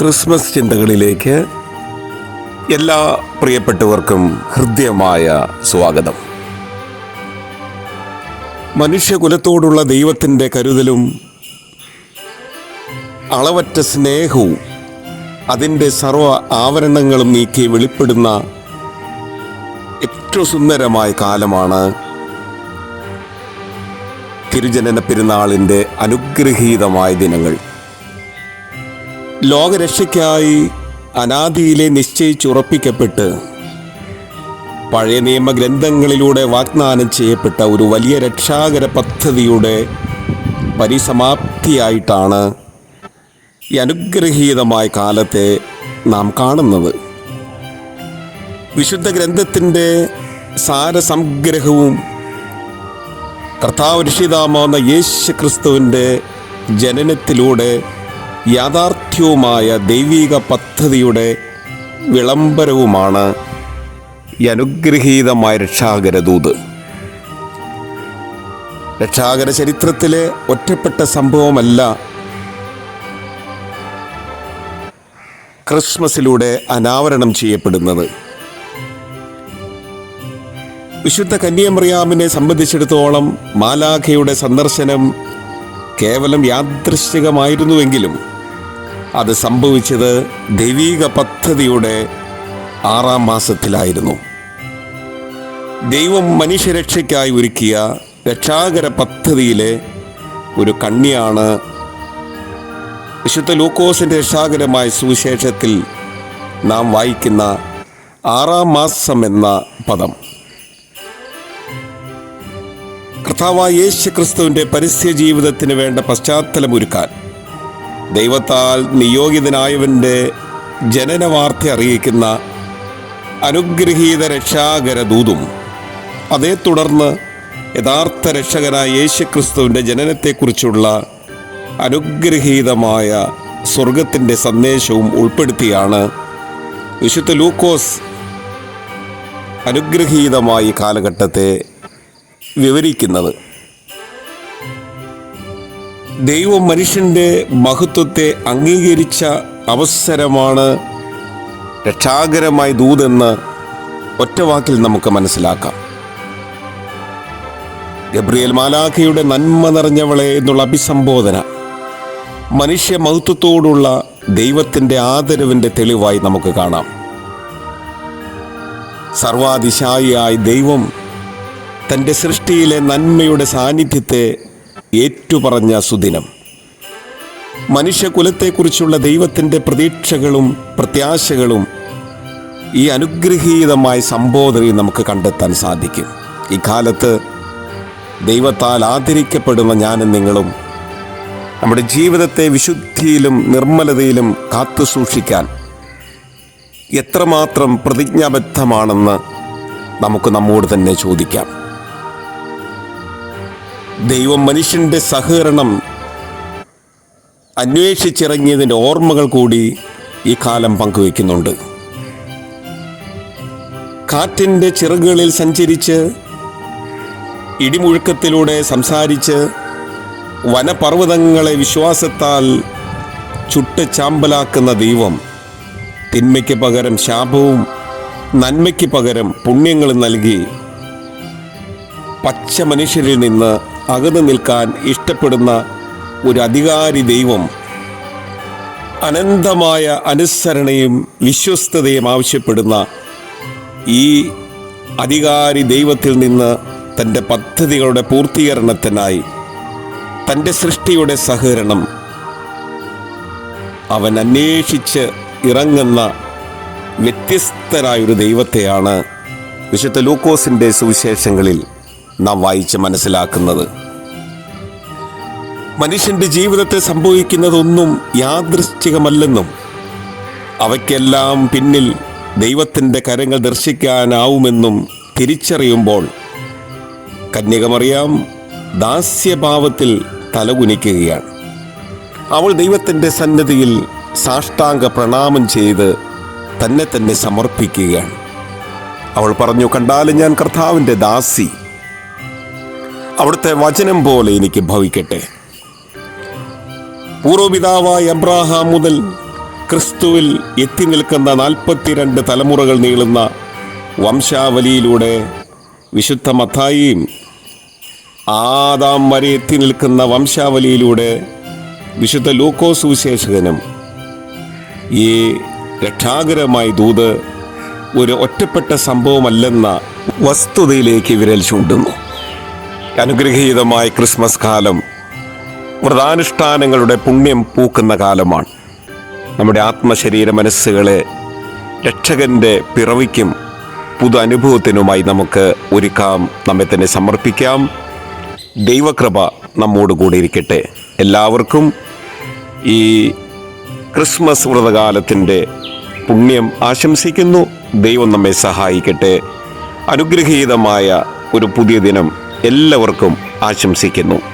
Christmas ചിന്തകളിലേക്ക് എല്ലാ പ്രിയപ്പെട്ടവർക്കും ഹൃദ്യമായ സ്വാഗതം. മനുഷ്യകുലത്തോടുള്ള ദൈവത്തിന്റെ കരുതലും അളവറ്റ സ്നേഹവും അതിന്റെ സർവ ആവരണങ്ങളും നീക്കി വെളിപ്പെടുന്ന ഏറ്റവും സുന്ദരമായ കാലമാണ് തിരുജനന പെരുന്നാളിന്റെ അനുഗ്രഹീതമായ ദിനങ്ങൾ. ലോകരക്ഷയ്ക്കായി അനാദിയിലെ നിശ്ചയിച്ചുറപ്പിക്കപ്പെട്ട് പഴയ നിയമഗ്രന്ഥങ്ങളിലൂടെ വാഗ്ദാനം ചെയ്യപ്പെട്ട ഒരു വലിയ രക്ഷാകര പദ്ധതിയുടെ പരിസമാപ്തിയായിട്ടാണ് ഈ അനുഗ്രഹീതമായ കാലത്തെ നാം കാണുന്നത്. വിശുദ്ധ ഗ്രന്ഥത്തിന്റെ സാരസംഗ്രഹവും കർത്താവ് രക്ഷിതാമാവുന്ന യേശു ക്രിസ്തുവിന്റെ ജനനത്തിലൂടെ യാഥാർത്ഥ്യവുമായ ദൈവിക പദ്ധതിയുടെ വിളംബരവുമാണ് ഈ അനുഗ്രഹീതമായ രക്ഷാകരദൂത്. രക്ഷാകര ചരിത്രത്തിലെ ഒറ്റപ്പെട്ട സംഭവമല്ല ക്രിസ്മസിലൂടെ അനാവരണം ചെയ്യപ്പെടുന്നത്. വിശുദ്ധ കന്യാമറിയാമിനെ സംബന്ധിച്ചിടത്തോളം മാലാഖയുടെ സന്ദർശനം കേവലം യാദൃശ്ചികമായിരുന്നുവെങ്കിലും അത് സംഭവിച്ചത് ദൈവീക പദ്ധതിയുടെ ആറാം മാസത്തിലായിരുന്നു. ദൈവം മനുഷ്യരക്ഷയ്ക്കായി ഒരുക്കിയ രക്ഷാകര പദ്ധതിയിലെ ഒരു കണ്ണിയാണ് വിശുദ്ധ ലൂക്കോസിന്റെ രക്ഷാകരമായ സുവിശേഷത്തിൽ നാം വായിക്കുന്ന ആറാം മാസം എന്ന പദം. കർത്താവായ യേശു ക്രിസ്തുവിന്റെ പരസ്യ ജീവിതത്തിന് വേണ്ട പശ്ചാത്തലമൊരുക്കാൻ ദൈവത്താൽ നിയോഗിതനായവന്റെ ജനനവാർത്ത അറിയിക്കുന്ന അനുഗ്രഹീത രക്ഷാകര ദൂതും അതേ തുടർന്ന് യഥാർത്ഥ രക്ഷകനായ യേശു ക്രിസ്തുവിന്റെ ജനനത്തെക്കുറിച്ചുള്ള അനുഗ്രഹീതമായ സ്വർഗത്തിന്റെ സന്ദേശവും ഉൾപ്പെടുത്തിയാണ് വിശുദ്ധ ലൂക്കോസ് അനുഗ്രഹീതമായ കാലഘട്ടത്തെ വിവരിക്കുന്നത്. ദൈവം മനുഷ്യന്റെ മഹത്വത്തെ അംഗീകരിച്ച അവസരമാണ് രക്ഷാകരമായ ദൂതെന്ന് ഒറ്റവാക്കിൽ നമുക്ക് മനസ്സിലാക്കാം. ഗബ്രിയേൽ മാലാഖയുടെ നന്മ നിറഞ്ഞവളെ എന്നുള്ള അഭിസംബോധന മനുഷ്യ മഹത്വത്തോടുള്ള ദൈവത്തിന്റെ ആദരവിന്റെ തെളിവായി നമുക്ക് കാണാം. സർവാതിശായിയായ ദൈവം തന്റെ സൃഷ്ടിയിലെ നന്മയുടെ സാന്നിധ്യത്തെ ഏറ്റുപറഞ്ഞ സുദിനം. മനുഷ്യകുലത്തെക്കുറിച്ചുള്ള ദൈവത്തിന്റെ പ്രതീക്ഷകളും പ്രത്യാശകളും ഈ അനുഗ്രഹീതമായ സംബോധനയിൽ നമുക്ക് കണ്ടെത്താൻ സാധിക്കും. ഇക്കാലത്ത് കാലത്ത് ദൈവത്താൽ ആദരിക്കപ്പെടുന്ന ഞാനും നിങ്ങളും നമ്മുടെ ജീവിതത്തെ വിശുദ്ധിയിലും നിർമ്മലതയിലും കാത്തു സൂക്ഷിക്കാൻ എത്രമാത്രം പ്രതിജ്ഞാബദ്ധമാണെന്ന് നമുക്ക് നമ്മോട് തന്നെ ചോദിക്കാം. ദൈവം മനുഷ്യന്റെ സഹകരണം അന്വേഷിച്ചിറങ്ങിയതിന്റെ ഓർമ്മകൾ കൂടി ഈ കാലം പങ്കുവയ്ക്കുന്നുണ്ട്. കാറ്റിന്റെ ചിറകുകളിൽ സഞ്ചരിച്ച് ഇടിമുഴുക്കത്തിലൂടെ സംസാരിച്ച് വനപർവതങ്ങളെ വിശ്വാസത്താൽ ചുട്ട് ചാമ്പലാക്കുന്ന ദൈവം തിന്മയ്ക്ക് പകരം ശാപവും നന്മയ്ക്ക് പകരം പുണ്യങ്ങളും നൽകി പച്ച മനുഷ്യരിൽ നിന്ന് അകന്നു നിൽക്കാൻ ഇഷ്ടപ്പെടുന്ന ഒരു അധികാരി ദൈവം അനന്തമായ അനുസരണയും വിശ്വസ്തതയും ആവശ്യപ്പെടുന്ന ഈ അധികാരി ദൈവത്തിൽ നിന്ന് തന്റെ പദ്ധതികളുടെ പൂർത്തീകരണത്തിനായി തന്റെ സൃഷ്ടിയുടെ സഹകരണം അവൻ അന്വേഷിച്ച് ഇറങ്ങുന്ന വ്യത്യസ്തരായൊരു ദൈവത്തെയാണ് വിശുദ്ധ ലൂക്കോസിന്റെ സുവിശേഷങ്ങളിൽ നാം വായിച്ച് മനസ്സിലാക്കുന്നത്. മനുഷ്യന്റെ ജീവിതത്തിൽ സംഭവിക്കുന്നതൊന്നും യാദൃശ്ചികമല്ലെന്നും അവയ്ക്കെല്ലാം പിന്നിൽ ദൈവത്തിന്റെ കരങ്ങൾ ദർശിക്കാനാവുമെന്നും തിരിച്ചറിയുമ്പോൾ കന്യകമറിയാം ദാസ്യഭാവത്തിൽ തലകുനിക്കുകയാണ്. അവൾ ദൈവത്തിന്റെ സന്നദ്ധിയിൽ സാഷ്ടാംഗ പ്രണാമം ചെയ്ത് തന്നെ തന്നെ സമർപ്പിക്കുകയാണ്. അവൾ പറഞ്ഞു കണ്ടാലും ഞാൻ കർത്താവിന്റെ ദാസി. അവിടുത്തെ വചനം പോലെ എനിക്ക് ഭവിക്കട്ടെ. പൂർവപിതാവായ അബ്രാഹാം മുതൽ ക്രിസ്തുവിൽ എത്തി നിൽക്കുന്ന നാൽപ്പത്തിരണ്ട് തലമുറകൾ നീളുന്ന വംശാവലിയിലൂടെ വിശുദ്ധ മത്തായിയും ആദാം വരെ എത്തി നിൽക്കുന്ന വംശാവലിയിലൂടെ വിശുദ്ധ ലൂക്കോസ് സുവിശേഷകനും ഈ രക്ഷാകരമായ ദൂത് ഒരു ഒറ്റപ്പെട്ട സംഭവമല്ലെന്ന വസ്തുതയിലേക്ക് വിരൽ ചൂണ്ടുന്നു. അനുഗ്രഹീതമായ ക്രിസ്മസ് കാലം വ്രതാനുഷ്ഠാനങ്ങളുടെ പുണ്യം പൂക്കുന്ന കാലമാണ്. നമ്മുടെ ആത്മശരീര മനസ്സുകളെ രക്ഷകന്റെ പിറവിക്കും പുതു അനുഭവത്തിനുമായി നമുക്ക് ഒരുക്കാം നമ്മെ തന്നെ സമർപ്പിക്കാം. ദൈവകൃപ നമ്മോട് കൂടി ഇരിക്കട്ടെ. എല്ലാവർക്കും ഈ ക്രിസ്മസ് വ്രതകാലത്തിന്റെ പുണ്യം ആശംസിക്കുന്നു. ദൈവം നമ്മെ സഹായിക്കട്ടെ. അനുഗ്രഹീതമായ ഒരു പുതിയ ദിനം എല്ലാവർക്കും ആശംസിക്കുന്നു.